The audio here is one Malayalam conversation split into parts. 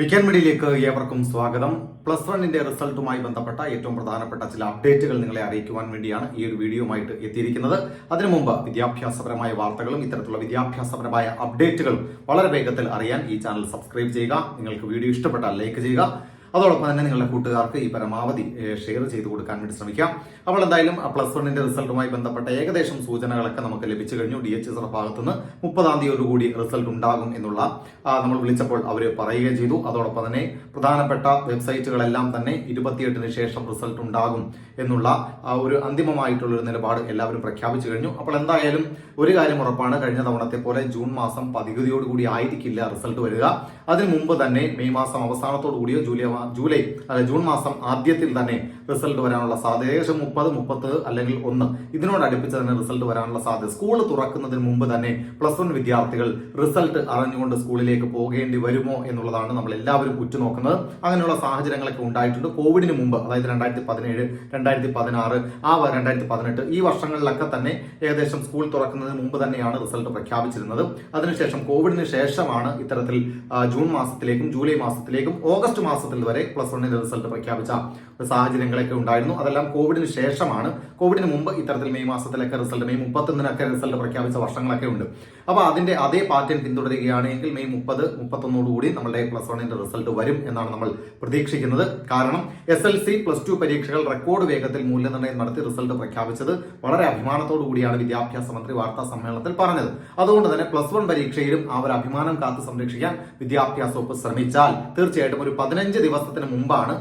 വിക്കാൻ മീഡിയയിലേക്ക് ഏവർക്കും സ്വാഗതം. പ്ലസ് വണ്ണിന്റെ റിസൾട്ടുമായി ബന്ധപ്പെട്ട ഏറ്റവും പ്രധാനപ്പെട്ട ചില അപ്ഡേറ്റുകൾ നിങ്ങളെ അറിയിക്കുവാൻ വേണ്ടിയാണ് ഈ ഒരു വീഡിയോയുമായിട്ട് എത്തിയിരിക്കുന്നത്. അതിനു മുമ്പ് വിദ്യാഭ്യാസപരമായ വാർത്തകളും ഇത്തരത്തിലുള്ള വിദ്യാഭ്യാസപരമായ അപ്ഡേറ്റുകളും വളരെ വേഗത്തിൽ അറിയാൻ ഈ ചാനൽ സബ്സ്ക്രൈബ് ചെയ്യുക. നിങ്ങൾക്ക് വീഡിയോ ഇഷ്ടപ്പെട്ടാൽ ലൈക്ക് ചെയ്യുക. അതോടൊപ്പം തന്നെ നിങ്ങളുടെ കൂട്ടുകാർക്ക് ഈ പരമാവധി ഷെയർ ചെയ്ത് കൊടുക്കാൻ വേണ്ടി ശ്രമിക്കാം. അപ്പോൾ എന്തായാലും പ്ലസ് വണ്ണിന്റെ റിസൾട്ടുമായി ബന്ധപ്പെട്ട ഏകദേശം സൂചനകളൊക്കെ നമുക്ക് ലഭിച്ചു കഴിഞ്ഞു. ഡി എച്ച് എസ് ഭാഗത്തുനിന്ന് മുപ്പതാം കൂടി റിസൾട്ട് ഉണ്ടാകും എന്നുള്ള നമ്മൾ വിളിച്ചപ്പോൾ അവർ പറയുകയും ചെയ്തു. അതോടൊപ്പം തന്നെ പ്രധാനപ്പെട്ട വെബ്സൈറ്റുകളെല്ലാം തന്നെ ഇരുപത്തിയെട്ടിന് ശേഷം റിസൾട്ട് ഉണ്ടാകും എന്നുള്ള ഒരു അന്തിമമായിട്ടുള്ള ഒരു നിലപാട് എല്ലാവരും പ്രഖ്യാപിച്ചു കഴിഞ്ഞു. അപ്പോൾ എന്തായാലും ഒരു കാര്യം ഉറപ്പാണ്. കഴിഞ്ഞ തവണത്തെ പോലെ ജൂൺ മാസം പതികുതിയോടുകൂടി ആയിരിക്കില്ല റിസൾട്ട് വരിക. അതിനു മുമ്പ് തന്നെ മെയ് മാസം അവസാനത്തോടു കൂടിയോ ജൂലൈ ജൂലൈ അതായത് ജൂൺ മാസം ആദ്യത്തിൽ തന്നെ റിസൾട്ട് വരാനുള്ള സാധ്യത ഏകദേശം മുപ്പത് മുപ്പത് അല്ലെങ്കിൽ ഒന്ന്. ഇതിനോട് അടുപ്പിച്ച് തന്നെ റിസൾട്ട് വരാനുള്ള സാധ്യത. സ്കൂൾ തുറക്കുന്നതിന് മുമ്പ് തന്നെ പ്ലസ് വൺ വിദ്യാർത്ഥികൾ റിസൾട്ട് അറിഞ്ഞുകൊണ്ട് സ്കൂളിലേക്ക് പോകേണ്ടി വരുമോ എന്നുള്ളതാണ് നമ്മൾ എല്ലാവരും ഉറ്റുനോക്കുന്നത്. അങ്ങനെയുള്ള സാഹചര്യങ്ങളൊക്കെ ഉണ്ടായിട്ടുണ്ട്. കോവിഡിന് മുമ്പ് അതായത് രണ്ടായിരത്തി പതിനേഴ് രണ്ടായിരത്തി പതിനാറ് ആ രണ്ടായിരത്തി പതിനെട്ട് ഈ വർഷങ്ങളിലൊക്കെ തന്നെ ഏകദേശം സ്കൂൾ തുറക്കുന്നതിന് മുമ്പ് തന്നെയാണ് റിസൾട്ട് പ്രഖ്യാപിച്ചിരുന്നത്. അതിനുശേഷം കോവിഡിന് ശേഷമാണ് ഇത്തരത്തിൽ ജൂൺ മാസത്തിലേക്കും ജൂലൈ മാസത്തിലേക്കും ഓഗസ്റ്റ് മാസത്തിൽ വരെ പ്ലസ് വണ്ണിന്റെ റിസൾട്ട് പ്രഖ്യാപിച്ച സാഹചര്യങ്ങളൊക്കെ ഉണ്ടായിരുന്നു. അതെല്ലാം കോവിഡിന് ശേഷമാണ്. കോവിഡിന് മുമ്പ് ഇത്തരത്തിൽ മെയ് മാസത്തിലൊക്കെ റിസൾട്ട് മെയ് മുപ്പത്തൊന്നിനൊക്കെ റിസൾട്ട് പ്രഖ്യാപിച്ച വർഷങ്ങളൊക്കെ ഉണ്ട്. അപ്പോൾ അതിന്റെ അതേ പാറ്റേൺ പിന്തുടരുകയാണെങ്കിൽ മെയ് മുപ്പത് മുപ്പത്തൊന്നോടുകൂടി നമ്മളുടെ പ്ലസ് വണ്ണിന്റെ റിസൾട്ട് വരും എന്നാണ് നമ്മൾ പ്രതീക്ഷിക്കുന്നത്. കാരണം S L C plus two പരീക്ഷകൾ റെക്കോർഡ് വേഗത്തിൽ മൂല്യനിർണയം നടത്തി റിസൾട്ട് പ്രഖ്യാപിച്ചത് വളരെ അഭിമാനത്തോടു കൂടിയാണ് വിദ്യാഭ്യാസ മന്ത്രി വാർത്താ സമ്മേളനത്തിൽ പറഞ്ഞത്. അതുകൊണ്ട് തന്നെ പ്ലസ് വൺ പരീക്ഷയിലും അവർ അഭിമാനം കാത്തു സംരക്ഷിക്കാൻ വിദ്യാഭ്യാസ വകുപ്പ് ശ്രമിച്ചാൽ തീർച്ചയായിട്ടും ഒരു പതിനഞ്ച് ദിവസത്തിന് മുമ്പാണ്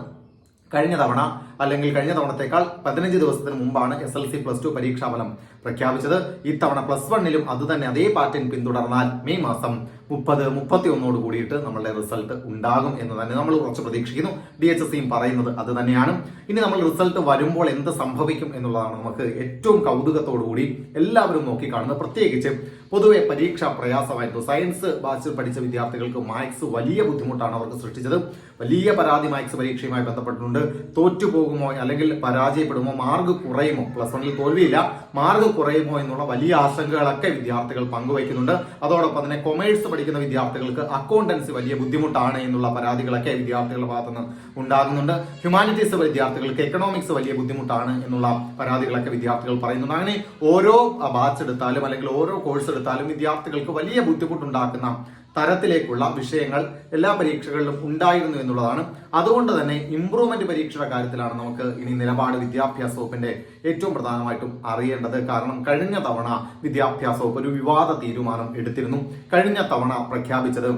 കഴിഞ്ഞ തവണ അല്ലെങ്കിൽ കഴിഞ്ഞ തവണത്തേക്കാൾ പതിനഞ്ച് ദിവസത്തിന് മുമ്പാണ് S L C plus two പരീക്ഷാഫലം പ്രഖ്യാപിച്ചത്. ഇത്തവണ പ്ലസ് വണ്ണിലും അത് തന്നെ അതേ പാറ്റേൺ പിന്തുടർന്നാൽ മെയ് മാസം മുപ്പത് മുപ്പത്തി ഒന്നോട് കൂടിയിട്ട് നമ്മളുടെ റിസൾട്ട് ഉണ്ടാകും എന്ന് തന്നെ നമ്മൾ കുറച്ച് പ്രതീക്ഷിക്കുന്നു. ഡി എച്ച് എസ് സിയും പറയുന്നത് അത് തന്നെയാണ്. ഇനി നമ്മൾ റിസൾട്ട് വരുമ്പോൾ എന്ത് സംഭവിക്കും എന്നുള്ളതാണ് നമുക്ക് ഏറ്റവും കൗതുകത്തോടു കൂടി എല്ലാവരും നോക്കിക്കാണുന്നത്. പ്രത്യേകിച്ച് പൊതുവെ പരീക്ഷാ പ്രയാസമായിരുന്നു. സയൻസ് ബാച്ചിൽ പഠിച്ച വിദ്യാർത്ഥികൾക്ക് മാത്സ് വലിയ ബുദ്ധിമുട്ടാണ് അവർക്ക് സൃഷ്ടിച്ചത്. വലിയ പരാതി മാത്സ് പരീക്ഷയുമായി ബന്ധപ്പെട്ടിട്ടുണ്ട്. തോറ്റുപോകുമോ അല്ലെങ്കിൽ പരാജയപ്പെടുമോ? മാർക്ക് കുറയുമോ? പ്ലസ് വണ്ണിൽ തോൽവിയില്ല. മാർക്ക് കുറയുമോ എന്നുള്ള വലിയ ആശങ്കകളൊക്കെ വിദ്യാർത്ഥികൾ പങ്കുവയ്ക്കുന്നുണ്ട്. അതോടൊപ്പം തന്നെ കൊമേഴ്സ് പഠിക്കുന്ന വിദ്യാർത്ഥികൾക്ക് അക്കൗണ്ടൻസി വലിയ ബുദ്ധിമുട്ടാണ് എന്നുള്ള പരാതികളൊക്കെ വിദ്യാർത്ഥികളുടെ ഭാഗത്തുനിന്ന് ഉണ്ടാകുന്നുണ്ട്. ഹ്യൂമാനിറ്റീസ് വിദ്യാർത്ഥികൾക്ക് എക്കണോമിക്സ് വലിയ ബുദ്ധിമുട്ടാണ് എന്നുള്ള പരാതികളൊക്കെ വിദ്യാർത്ഥികൾ പറയുന്നുണ്ട്. അങ്ങനെ ഓരോ ബാച്ച് എടുത്താലും അല്ലെങ്കിൽ ഓരോ കോഴ്സ് എടുത്താലും വിദ്യാർത്ഥികൾക്ക് വലിയ ബുദ്ധിമുട്ടുണ്ടാക്കുന്ന തരത്തിലേക്കുള്ള വിഷയങ്ങൾ എല്ലാ പരീക്ഷകളിലും ഉണ്ടായിരുന്നു എന്നുള്ളതാണ്. അതുകൊണ്ട് തന്നെ ഇംപ്രൂവ്മെന്റ് പരീക്ഷയുടെ കാര്യത്തിലാണ് നമുക്ക് ഇനി നിലപാട് വിദ്യാഭ്യാസ വകുപ്പിന്റെ ഏറ്റവും പ്രധാനമായിട്ടും അറിയേണ്ടത്. കാരണം കഴിഞ്ഞ തവണ വിദ്യാഭ്യാസ വകുപ്പ് ഒരു വിവാദ തീരുമാനം എടുത്തിരുന്നു. കഴിഞ്ഞ തവണ പ്രഖ്യാപിച്ചത്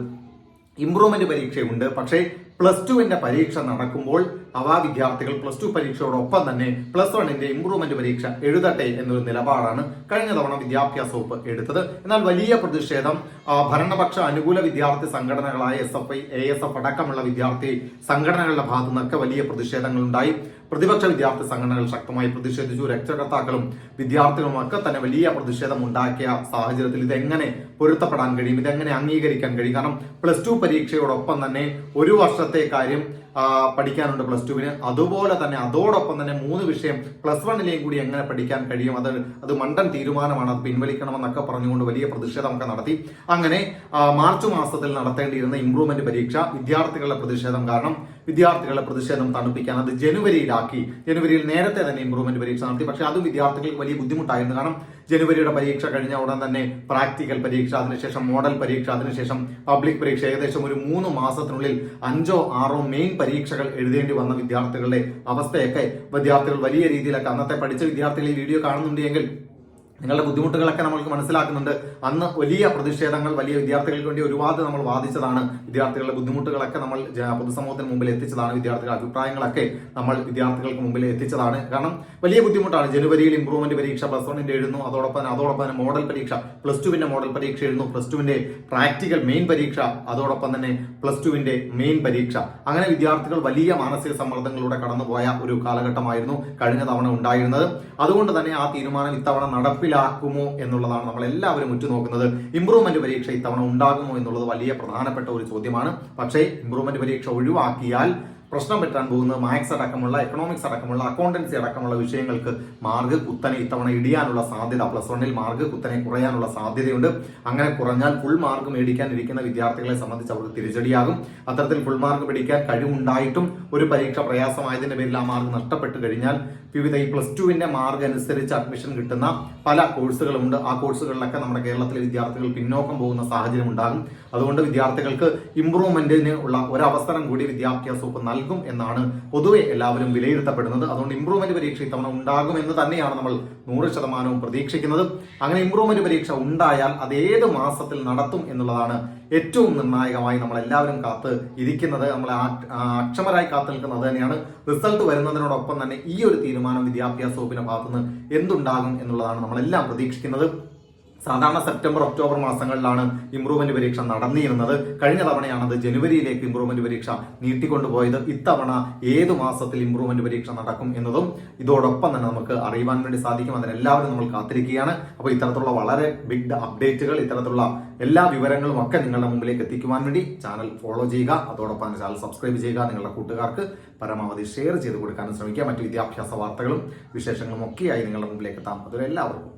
ഇംപ്രൂവ്മെന്റ് പരീക്ഷയുണ്ട്. പക്ഷേ പ്ലസ് ടുവിന്റെ പരീക്ഷ നടക്കുമ്പോൾ അവ വിദ്യാർത്ഥികൾ പ്ലസ് ടു പരീക്ഷയോടൊപ്പം തന്നെ പ്ലസ് വണ്ണിന്റെ ഇംപ്രൂവ്മെന്റ് പരീക്ഷ എഴുതട്ടെ എന്നൊരു നിലപാടാണ് കഴിഞ്ഞ തവണ വിദ്യാഭ്യാസ വകുപ്പ് എടുത്തത്. എന്നാൽ വലിയ പ്രതിഷേധം ഭരണപക്ഷ അനുകൂല വിദ്യാർത്ഥി സംഘടനകളായ S F I A S F അടക്കമുള്ള വിദ്യാർത്ഥി സംഘടനകളുടെ ഭാഗത്തു നിന്നൊക്കെ വലിയ പ്രതിഷേധങ്ങൾ ഉണ്ടായി പ്രതിപക്ഷ വിദ്യാർത്ഥി സംഘടനകൾ ശക്തമായി പ്രതിഷേധിച്ചു. രക്ഷകർത്താക്കളും വിദ്യാർത്ഥികളും ഒക്കെ തന്നെ വലിയ പ്രതിഷേധം ഉണ്ടാക്കിയ സാഹചര്യത്തിൽ ഇതെങ്ങനെ പൊരുത്തപ്പെടാൻ കഴിയും ഇതെങ്ങനെ അംഗീകരിക്കാൻ കഴിയും? കാരണം പ്ലസ് ടു പരീക്ഷയോടൊപ്പം തന്നെ ഒരു വർഷത്തെ കാര്യം പഠിക്കാനുണ്ട് പ്ലസ് ടുവിന് അതുപോലെ തന്നെ അതോടൊപ്പം തന്നെ മൂന്ന് വിഷയം പ്ലസ് വണ്ണിലെയും കൂടി എങ്ങനെ പഠിക്കാൻ കഴിയും? അത് അത് മണ്ടൻ തീരുമാനമാണ്. അത് പിൻവലിക്കണമെന്നൊക്കെ പറഞ്ഞുകൊണ്ട് വലിയ പ്രതിഷേധമൊക്കെ നടത്തി. അങ്ങനെ മാർച്ച് മാസത്തിൽ നടത്തേണ്ടിയിരുന്ന ഇംപ്രൂവ്മെന്റ് പരീക്ഷ വിദ്യാർത്ഥികളുടെ പ്രതിഷേധം കാരണം വിദ്യാർത്ഥികളുടെ പ്രതിഷേധം തണുപ്പിക്കാൻ അത് ജനുവരിയിലാക്കി. ജനുവരിയിൽ നേരത്തെ തന്നെ ഇംപ്രൂവ്മെന്റ് പരീക്ഷ നടത്തി. പക്ഷേ അതും വിദ്യാർത്ഥികൾക്ക് വലിയ ബുദ്ധിമുട്ടായിരുന്നു. കാരണം ജനുവരിയുടെ പരീക്ഷ കഴിഞ്ഞ ഉടൻ തന്നെ പ്രാക്ടിക്കൽ പരീക്ഷ അതിനുശേഷം മോഡൽ പരീക്ഷ അതിനുശേഷം പബ്ലിക് പരീക്ഷ. ഏകദേശം ഒരു മൂന്ന് മാസത്തിനുള്ളിൽ അഞ്ചോ ആറോ മെയിൻ പരീക്ഷകൾ എഴുതേണ്ടി വന്ന വിദ്യാർത്ഥികളുടെ അവസ്ഥയൊക്കെ വിദ്യാർത്ഥികൾ വലിയ രീതിയിലൊക്കെ അന്നത്തെ പഠിച്ച വിദ്യാർത്ഥികൾ ഈ വീഡിയോ കാണുന്നുണ്ട് എങ്കിൽ നിങ്ങളുടെ ബുദ്ധിമുട്ടുകളൊക്കെ നമ്മൾക്ക് മനസ്സിലാക്കുന്നുണ്ട്. അന്ന് വലിയ പ്രതിഷേധങ്ങൾ വലിയ വിദ്യാർത്ഥികൾക്ക് വേണ്ടി ഒരുപാട് നമ്മൾ വാദിച്ചതാണ്. വിദ്യാർത്ഥികളുടെ ബുദ്ധിമുട്ടുകളൊക്കെ നമ്മൾ പൊതുസമൂഹത്തിന് മുമ്പിൽ എത്തിച്ചതാണ്. വിദ്യാർത്ഥികളുടെ അഭിപ്രായങ്ങളൊക്കെ നമ്മൾ വിദ്യാർത്ഥികൾക്ക് മുമ്പിൽ എത്തിച്ചതാണ്. കാരണം വലിയ ബുദ്ധിമുട്ടാണ്. ജനുവരിയിൽ ഇംപ്രൂവ്മെന്റ് പരീക്ഷ പ്ലസ് വണ്ണിന്റെ എഴുതുന്നു. അതോടൊപ്പം അതോടൊപ്പം തന്നെ മോഡൽ പരീക്ഷ പ്ലസ് ടുവിന്റെ മോഡൽ പരീക്ഷ എഴുതുന്നു. പ്ലസ് ടുവിന്റെ പ്രാക്ടിക്കൽ മെയിൻ പരീക്ഷ അതോടൊപ്പം തന്നെ പ്ലസ് ടുവിന്റെ മെയിൻ പരീക്ഷ. അങ്ങനെ വിദ്യാർത്ഥികൾ വലിയ മാനസിക സമ്മർദ്ദങ്ങളിലൂടെ കടന്നുപോയ ഒരു കാലഘട്ടമായിരുന്നു കഴിഞ്ഞ തവണ ഉണ്ടായിരുന്നത്. അതുകൊണ്ട് തന്നെ ആ തീരുമാനം ഇത്തവണ നടപ്പിലാക്കുമോ എന്നുള്ളതാണ് നമ്മൾ എല്ലാവരും ഉറ്റുനോക്കുന്നത്. ഇംപ്രൂവ്മെന്റ് പരീക്ഷ ഇത്തവണ ഉണ്ടാകുമോ എന്നുള്ളത് വലിയ പ്രധാനപ്പെട്ട ഒരു ചോദ്യമാണ്. പക്ഷേ ഇംപ്രൂവ്മെന്റ് പരീക്ഷ ഒഴിവാക്കിയാൽ പ്രശ്നം പറ്റാൻ പോകുന്നത് മാത്സ് അടക്കമുള്ള എക്കണോമിക്സ് അടക്കമുള്ള അക്കൗണ്ടൻസി അടക്കമുള്ള വിഷയങ്ങൾക്ക് മാർക്ക് കുത്തനെ ഇത്തവണ ഇടിയാനുള്ള സാധ്യത പ്ലസ് വണ്ണിൽ മാർക്ക് കുത്തനെ കുറയാനുള്ള സാധ്യതയുണ്ട്. അങ്ങനെ കുറഞ്ഞാൽ ഫുൾ മാർക്ക് മേടിക്കാൻ ഇരിക്കുന്ന വിദ്യാർത്ഥികളെ സംബന്ധിച്ച് അവർക്ക് തിരിച്ചടിയാകും. അത്തരത്തിൽ ഫുൾ മാർക്ക് മേടിക്കാൻ കഴിവുണ്ടായിട്ടും ഒരു പരീക്ഷ പ്രയാസമായതിന്റെ പേരിൽ ആ മാർക്ക് നഷ്ടപ്പെട്ടു കഴിഞ്ഞാൽ വിവിധ ഈ പ്ലസ് ടുവിന്റെ മാർക്ക് അനുസരിച്ച് അഡ്മിഷൻ കിട്ടുന്ന പല കോഴ്സുകളുണ്ട് ആ കോഴ്സുകളിലൊക്കെ നമ്മുടെ കേരളത്തിലെ വിദ്യാർത്ഥികൾ പിന്നോക്കം പോകുന്ന സാഹചര്യം ഉണ്ടാകും. അതുകൊണ്ട് വിദ്യാർത്ഥികൾക്ക് ഇംപ്രൂവ്മെന്റിന് ഉള്ള ഒരവസരം കൂടി വിദ്യാഭ്യാസ വകുപ്പ് നൽകും എന്നാണ് പൊതുവെ എല്ലാവരും വിലയിരുത്തപ്പെടുന്നത്. അതുകൊണ്ട് ഇംപ്രൂവ്മെന്റ് പരീക്ഷ ഇത്തവണ ഉണ്ടാകും എന്ന് തന്നെയാണ് നമ്മൾ നൂറ് ശതമാനവും പ്രതീക്ഷിക്കുന്നത്. അങ്ങനെ ഇംപ്രൂവ്മെന്റ് പരീക്ഷ ഉണ്ടായാൽ അത് ഏത് മാസത്തിൽ നടത്തും എന്നുള്ളതാണ് ഏറ്റവും നിർണായകമായി നമ്മൾ എല്ലാവരും കാത്ത് ഇരിക്കുന്നത്. നമ്മൾ അക്ഷമരായി കാത്തു നിൽക്കുന്നത് തന്നെയാണ്. റിസൾട്ട് വരുന്നതിനോടൊപ്പം തന്നെ ഈ ഒരു തീരുമാനം വിദ്യാഭ്യാസ വകുപ്പിന്റെ ഭാഗത്തുനിന്ന് എന്തുണ്ടാകും എന്നുള്ളതാണ് നമ്മളെല്ലാം പ്രതീക്ഷിക്കുന്നത്. സാധാരണ സെപ്റ്റംബർ ഒക്ടോബർ മാസങ്ങളിലാണ് ഇംപ്രൂവ്മെന്റ് പരീക്ഷ നടന്നിരുന്നത്. കഴിഞ്ഞ തവണയാണ് അത് ജനുവരിയിലേക്ക് ഇംപ്രൂവ്മെന്റ് പരീക്ഷ നീട്ടിക്കൊണ്ടുപോയത്. ഇത്തവണ ഏത് മാസത്തിൽ ഇംപ്രൂവ്മെന്റ് പരീക്ഷ നടക്കും എന്നതും ഇതോടൊപ്പം തന്നെ നമുക്ക് അറിയുവാൻ വേണ്ടി സാധിക്കും. അതിനെല്ലാവരും നമ്മൾ കാത്തിരിക്കുകയാണ്. അപ്പോൾ ഇത്തരത്തിലുള്ള വളരെ ബിഗ് അപ്ഡേറ്റുകൾ ഇത്തരത്തിലുള്ള എല്ലാ വിവരങ്ങളും ഒക്കെ നിങ്ങളുടെ മുമ്പിലേക്ക് എത്തിക്കുവാൻ വേണ്ടി ചാനൽ ഫോളോ ചെയ്യുക. അതോടൊപ്പം തന്നെ ചാനൽ സബ്സ്ക്രൈബ് ചെയ്യുക. നിങ്ങളുടെ കൂട്ടുകാർക്ക് പരമാവധി ഷെയർ ചെയ്ത് കൊടുക്കാനും ശ്രമിക്കുക. മറ്റു വിദ്യാഭ്യാസ വാർത്തകളും വിശേഷങ്ങളും ഒക്കെയായി നിങ്ങളുടെ മുമ്പിലേക്ക് എത്താം. അതുവരെ എല്ലാവർക്കും